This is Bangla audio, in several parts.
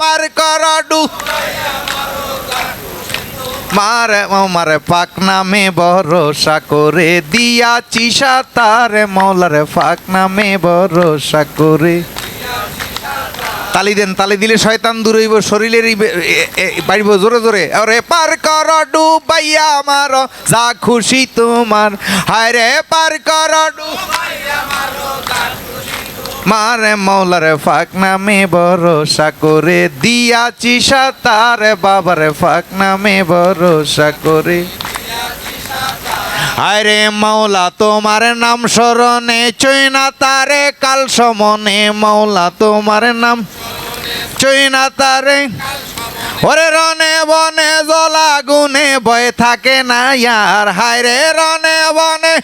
পার করডু। মারে মারে, পাক নামে ভরসা করে দিয়াছি সাতারে, মৌলারে ফাঁক নামে ভরসা করে। তালি দেন, তালি দিলে শয়তান দূর হইব শরীরের বাড়িব জোরে জোরে। আরে পার কর ডুবাইয়া আমার যা খুশি তোমার। হায় রে, পার কর ডুবাইয়া মারে মৌলারে ফাঁক নামে, ভরসা করে দিয়াছি সাতারে। বাবারে ফাঁক নামে, ভরসা করে আরে মাওলা তোমার নাম স্মরণে চৈনা তারে, কাল সমনে মাওলা তোমার নাম চৈনা তারে। ওরে রনে বনে জলা গুনে বয়ে থাকে না ইয়ার, হায় রে রনে বনে।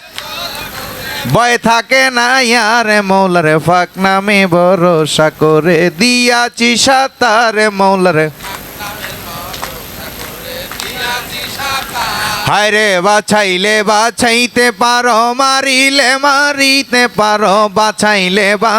ভয় থাকে না ইয়ারে, মৌলারে ফাঁক নামে ভরসা করে দিয়াছি সাতারে, মৌলারে হায় রে বাছাইলে বাছাইতে পারো, মারিলে মারিতে পারো, বাছাইলে বা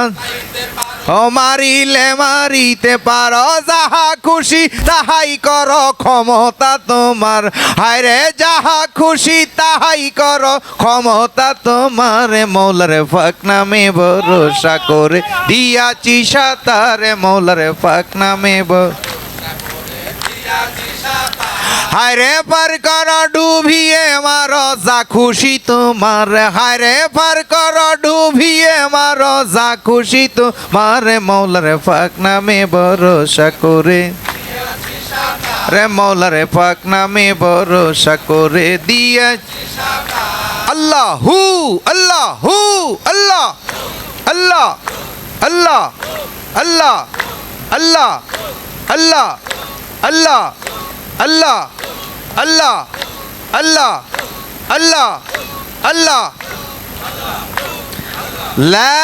ও মারিলে মারিতে পারো, যাহা খুশি তাহাই করো, ক্ষমতা তোমার। হায় যাহা খুশি তাহাই করো, ক্ষমতা তোমার। মৌলারে ফাঁক নামে ভরসা করে দিয়াছি সাতারে মৌলারে ফাঁক নামে ভরসা রে পার কর ডুবিয়ে মারো যা খুশি তোমার। হায় রে পার কর ডুবিয়ে মারো যা খুশি তোমার। মৌলারে ফাঁক নামে ভরসা করে। রে মৌলারে ফাঁক নামে ভরসা করে দিয়ে। আল্লাহ হু আল্লাহ হু আল্লাহ আল্লাহ আল্লাহ আল্লাহ আল্লাহ আল্লাহ আল্লাহ। আল্লাহ আল্লাহ আল্লাহ আল্লাহ লা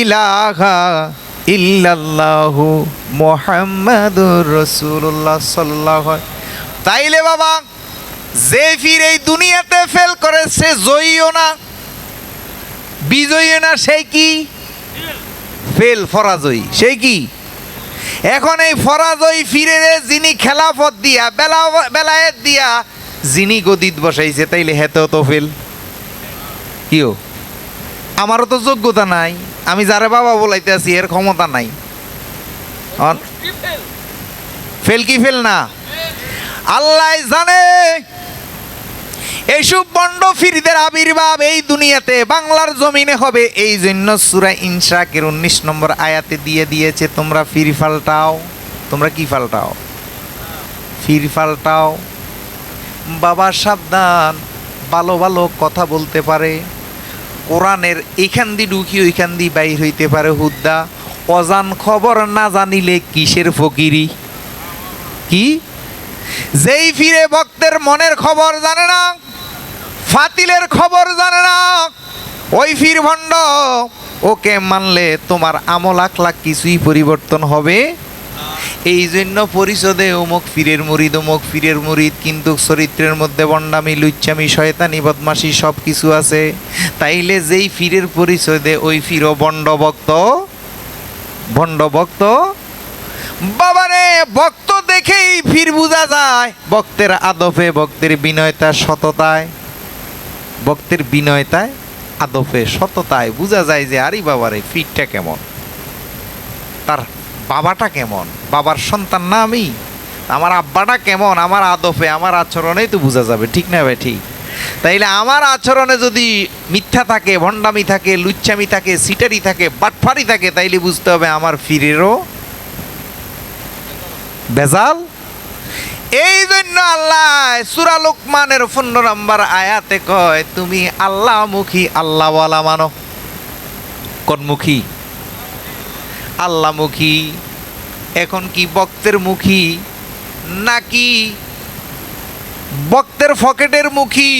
ইলাহা ইল্লাল্লাহু তাইলে বাবা, যে ফির এই দুনিয়াতে ফেল করে, সে জয়ীও না। বিজয়ী না সেই কি? ফেল ফরাজয়ী সেই কি? এখন এই ফরাজই ফিরে যিনি খেলাফত দিয়া বেলা বেলায়েত দিয়া যিনি গদিত বসাইছে তাইলে হেতেও তো ফেল কিও? আমারও তো যোগ্যতা নাই। আমি যারে বাবা বলাইতে আছি এর ক্ষমতা নাই। ফেল কি ফেল না? আল্লাহ জানে। এইসব বন্ড ফিরিদের আবির্ভাব এই দুনিয়াতে। বাংলার জমিনে হবে। এই জন্য সুরা ইনশাকের উনিশ নম্বর আয়াতে দিয়ে দিয়েছে, তোমরা ফির ফাল্টাও। তোমরা কি ফাল্টাও? ফির ফাল্টাও। বাবা সাবধান, ভালো ভালো কথা বলতে পারে। কোরআনের এখান দিয়ে ঢুকি, ওইখান দিয়ে বাইর হইতে পারে হুদ্দা অজান খবর না জানিলে কিসের ফকিরি? কি? যেই ফিরে ভক্তের মনের খবর জানে না, ফাতিলের খবর জানে না, ওই ফির ভণ্ড ওকে মানলে তোমার আমল আখলাখ কিছুই পরিবর্তন হবে। এই জন্য পরিষদে অমুক ফিরের মুরিদ, অমুক ফিরের মুরিদ, কিন্তু চরিত্রের মধ্যে বন্ডামি, লুচ্চামি, শয়তানি বদমাসি সব কিছু আছে। তাইলে যেই ফিরের পরিষদে ওই ফিরও বন্ডভক্ত ভণ্ডভক্ত বাবারে ভক্ত দেখেই ফির বোঝা যায়। ভক্তের আদফে ভক্তের বিনয়তা সততায়। ভক্তের বিনয়তায় আদফে সততায় বোঝা যায় যে আরে বাবারে, ফিরটা কেমন? তার বাবাটা কেমন? বাবার সন্তান না আমি? আমার আব্বাটা কেমন? আমার আদফে আমার আচরণেই তো বোঝা যাবে, ঠিক না ভাই, ঠিক? তাইলে আমার আচরণে যদি মিথ্যা থাকে, ভণ্ডামি থাকে, লুচ্চামি থাকে, সিটারি থাকে, বাটফারি থাকে, তাইলে বুঝতে হবে আমার ফিরেরও বেজাল। এই জন্য আল্লাহ সুরা লোকমানের পনেরো নম্বর আয়াতে কয়, তুমি আল্লাহ মুখী আল্লাহওয়ালা মানো। কোনমুখী? আল্লাহমুখী। এখন কি বক্তের মুখী? নাকি বক্তের ফকেটের মুখী?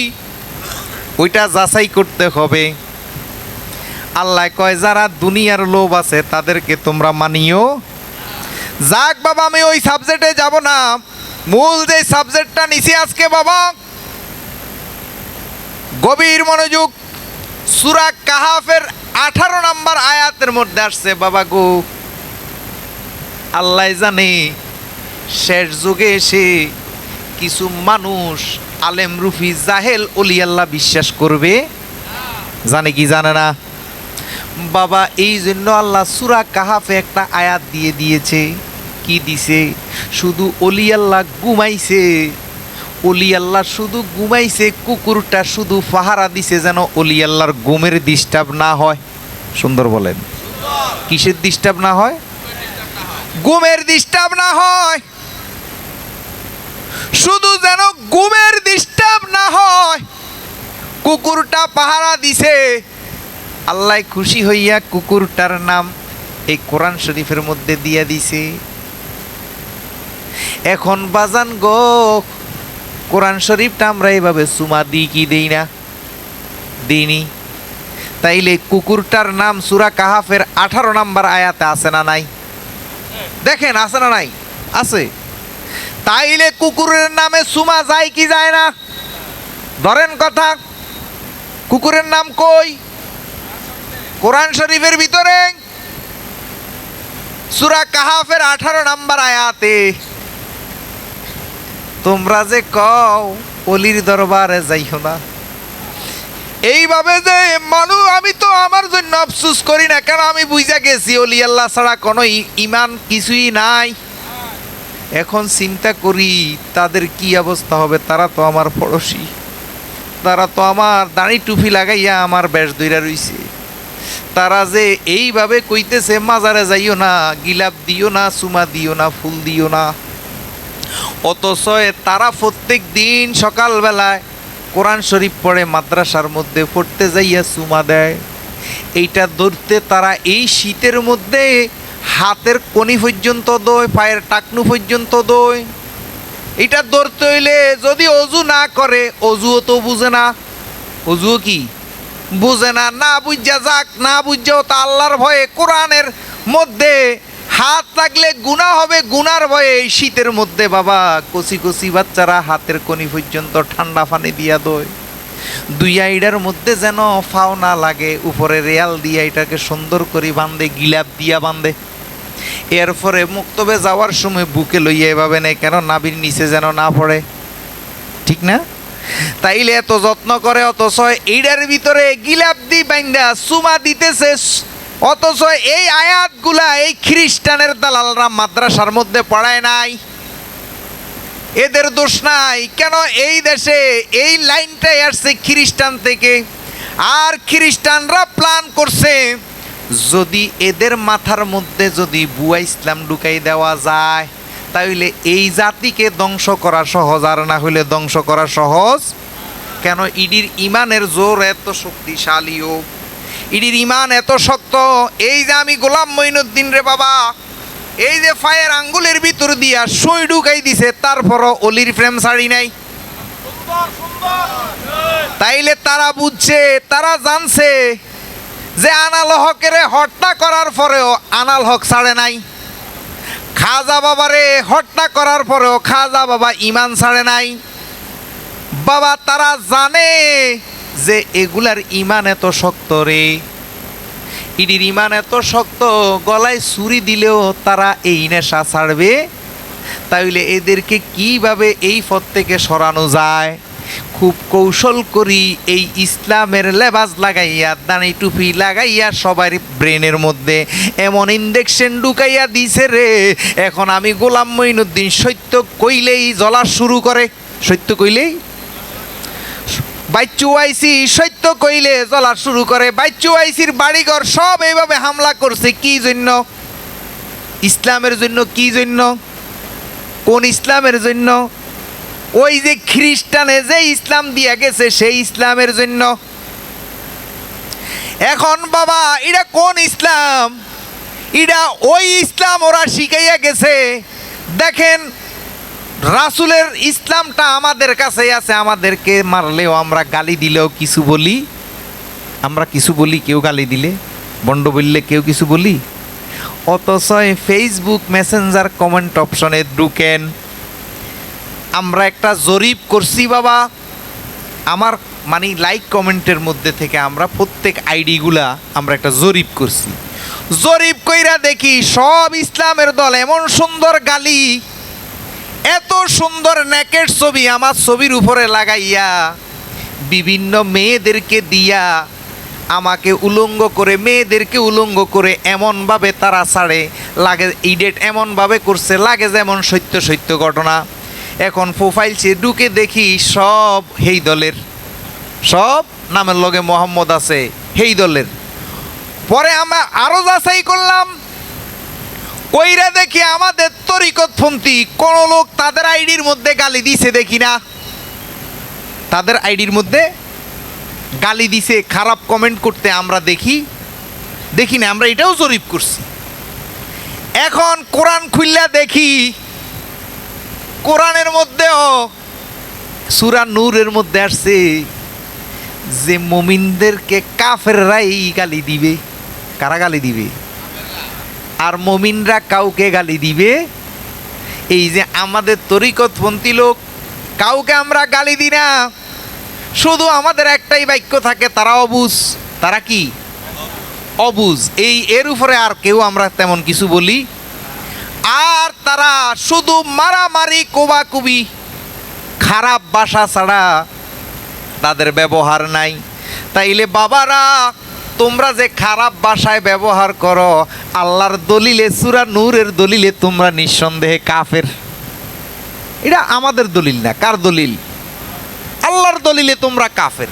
ওইটা যাচাই করতে হবে। আল্লাহ কয়, যারা দুনিয়ার লোভ আছে তাদেরকে তোমরা মানিও। যাক বাবা, আমি ওই সাবজেক্টে যাব না। মূল যে সাবজেক্টটা নিছি আজকে বাবা, গভীর মনোযোগ, সুরা কাহাফের আঠারো নাম্বার আয়াতের মধ্যে আসছে বাবা গো। আল্লাহ জানে, শেষ যুগে এসে কিছু মানুষ আলেম রুফি জাহেল অলি আল্লাহ বিশ্বাস করবে। জানে কি জানে না? বাবা এই জন্য আল্লাহ সুরা কাহাফে একটা আয়াত দিয়ে দিয়েছে। কি দিছে? শুধু অলি আল্লাহ ঘুমাইছে। অলি আল্লাহ শুধু ঘুমাইছে, কুকুরটা শুধু পাহারা দিছে যেন অলি আল্লাহর ঘুমের ডিস্টার্ব না হয়। সুন্দর বলেন। কিসের ডিস্টার্ব না হয়? ঘুমের ডিস্টার্ব না হয়। শুধু যেন ঘুমের ডিস্টার্ব না হয়। কুকুরটা পাহারা দিছে। আল্লাহ খুশি হইয়া কুকুরটার নাম এই কোরআন শরীফের মধ্যে দিয়া দিছে। এখন বাজান গো, কোরআন শরীফটা আমরা এইভাবে সুমা দিই কি দিই না? দিইনি। তাইলে কুকুরটার নাম সুরা কাহাফের আঠারো নাম্বার আয়াতে আছে না নাই? দেখেন, আছে না নাই? আছে। তাইলে কুকুরের নামে সুমা যায় কি যায় না? ধরেন কথা, কুকুরের নাম কই? কোরআন শরীফের ভিতরে। সুরা কাহাফের আঠারো নাম্বার আয়াতে, তোমরা যে কও, অলির দরবারে যাইও না। এইভাবে যে মানু, আমি তো আমার জন্য আফসুস করি না, কেন আমি বুঝা গেছি, অলি আল্লাহ ছাড়া কোনো ইমান কিছুই নাই। এখন চিন্তা করি, তাদের কি অবস্থা হবে? তারা তো আমার পড়োশি। তারা তো আমার দাড়ি টুপি লাগাইয়া আমার বেশ দইরা রইছে। তারা যে এইভাবে কইতেছে, মাজারে যাইও না, গিলাপ দিও না, সুমা দিও না, ফুল দিও না। অথচ তারা প্রত্যেক দিন সকালবেলায় কোরআন শরীফ পড়ে, মাদ্রাসার মধ্যে পড়তে যাইয়া সুমা দেয়। এইটা ধরতে তারা এই শীতের মধ্যে হাতের কনি পর্যন্ত দোয়, পায়ের টাকনু পর্যন্ত দোয়। এটা ধরতে হইলে যদি অজু না করে, অজুও তো বুঝে না। অজুও কি? বুঝে না না বুঝা যাক, না বুঝাও তা আল্লাহর ভয়ে কোরআনের মধ্যে হাত থাকলে গুণা হবে, গুনার ভয়ে এই শীতের মধ্যে বাবা কচি কচি বাচ্চারা হাতের কনি পর্যন্ত ঠান্ডা পানি দিয়া দোয়। দুই আইডার মধ্যে যেন ফাও না লাগে, উপরে রেয়াল দিয়া এটাকে সুন্দর করে বাঁধে, গিলাপ দিয়া বাঁধে। এরপরে মুক্তবে যাওয়ার সময় বুকে লইয়া এভাবে নেই কেন নাবির নিচে যেন না পড়ে? ঠিক না? তাইলে এত যত্ন করে, অথচ এইটার ভিতরে গিলাপ দি বাইন্দা সুমা দিতেছে। অথচ এই আয়াতগুলা এই খ্রিস্টানের দালালরা মাদ্রাসার মধ্যে পড়ায় নাই। এদের দোষ নাই। কেন এই দেশে এই লাইনটাই আসছে খ্রিস্টান থেকে? আর খ্রিস্টানরা প্ল্যান করছে, যদি এদের মাথার মধ্যে যদি বুয়া ইসলাম ঢুকাই দেওয়া যায়। তাহলে এই জাতিকে ধ্বংস করা সহজ আর না হইলে ধ্বংস করা সহজ? কেন ইডির ইমানের জোর এত শক্তিশালীও ইডির ইমান এত শক্ত এই যে আমি গোলাম মঈনুদ্দিন রে বাবা এই যে ফায়ের আঙ্গুলের ভিতর দিয়া সুই ঢুকাই দিছে তারপরও অলির প্রেম ছাড়ি নাই। তাইলে তারা বুঝছে তারা জানছে যে আনাল হকের হত্যা করার পরেও আনাল হক ছাড়ে নাই। খাজা বাবারে হত্যা করার পরেও খাজা বাবা ইমান ছাড়ে নাই। বাবা, তারা জানে যে এগুলার ইমান এত শক্ত রে। ইডির ইমান এত শক্ত, গলায় ছুরি দিলেও তারা এই নেশা ছাড়বে। তাইলে এদেরকে কীভাবে এই পথ থেকে সরানো যায়? খুব কৌশল করি এই ইসলামের লেবাস লাগাইয়া, দানি টুপি লাগাইয়া সবার ব্রেনের মধ্যে। এমন ইন্ডেকশন ঢুকাইয়া দিছে রে। এখন আমি গোলাম মঈনুদ্দিন সত্য কইলেই জ্বলা শুরু করে। সত্য কইলেই? বাইচু আইসি সত্য কইলে জ্বলা শুরু করে। বাইচু আইসির বাড়িঘর সব এইভাবে হামলা করছে, কি জন্য? ইসলামের জন্য কি জন্য? কোন ইসলামের জন্য? ওই যে খ্রিস্টানে যে ইসলাম দিয়া গেছে, সেই ইসলামের জন্য। এখন বাবা এটা কোন ইসলাম? এটা ওই ইসলাম ওরা শিখাইয়া গেছে। দেখেন, রাসুলের ইসলামটা আমাদের কাছে আছে, আমাদেরকে মারলেও আমরা গালি দিলেও কিছু বলি। আমরা কিছু বলি, কেউ গালি দিলে? বন্ড বললে কেউ কিছু বলি? অথচ ফেসবুক মেসেঞ্জার কমেন্ট অপশনে ঢুকেন। আমরা একটা জরিপ করছি বাবা। আমার মানে লাইক কমেন্টের মধ্যে থেকে আমরা প্রত্যেক আইডিগুলা আমরা একটা জরিপ করছি। জরিপ কইরা দেখি সব ইসলামের দল এমন সুন্দর গালি, এত সুন্দর নেকের ছবি আমার ছবির উপরে লাগাইয়া, বিভিন্ন মেয়েদেরকে দিয়া, আমাকে উলঙ্গ করে, মেয়েদেরকে উলঙ্গ করে এমনভাবে তারা ছাড়ে, লাগে ইডেট এমনভাবে করছে, লাগে যেমন সত্য সত্য ঘটনা। এখন প্রোফাইল ঢুকে দেখি সব হেই দলের। সব নামের লগে মোহাম্মদ আছে, হেই দলের। পরে আমরা আরও যাচাই করলাম, কইরা দেখি আমাদের তরিকতপন্থী কোন লোক তাদের আইডির মধ্যে গালি দিছে দেখি না। তাদের আইডির মধ্যে গালি দিছে, খারাপ কমেন্ট করতে আমরা দেখি। দেখি না, আমরা এটাও জরিপ করছি। এখন কোরআন খুললা দেখি কোরআনের মধ্যেও, সুরা নূরের মধ্যে আসছে যে মমিনদেরকে কাফেররাই গালি দিবে। কারা গালি দিবে? আর মমিনরা কাউকে গালি দিবে? এই যে আমাদের তরিকতপন্থী লোক, কাউকে আমরা গালি দিই না। শুধু আমাদের একটাই বাক্য থাকে, তারা অবুজ। তারা কি? অবুজ। এই এর উপরে আর কেউ আমরা তেমন কিছু বলি আর তারা শুধু মারামারি, কোবাকুবি, খারাপ বাসা ছাড়া তাদের ব্যবহার নাই। তাইলে বাবারা, তোমরা যে খারাপ ভাষায় ব্যবহার করো, আল্লাহর দলিলে, সুরা নূরের দলিলে তোমরা নিঃসন্দেহে কাফের। এটা আমাদের দলিল না, কার দলিল? আল্লাহর দলিলে তোমরা কাফের।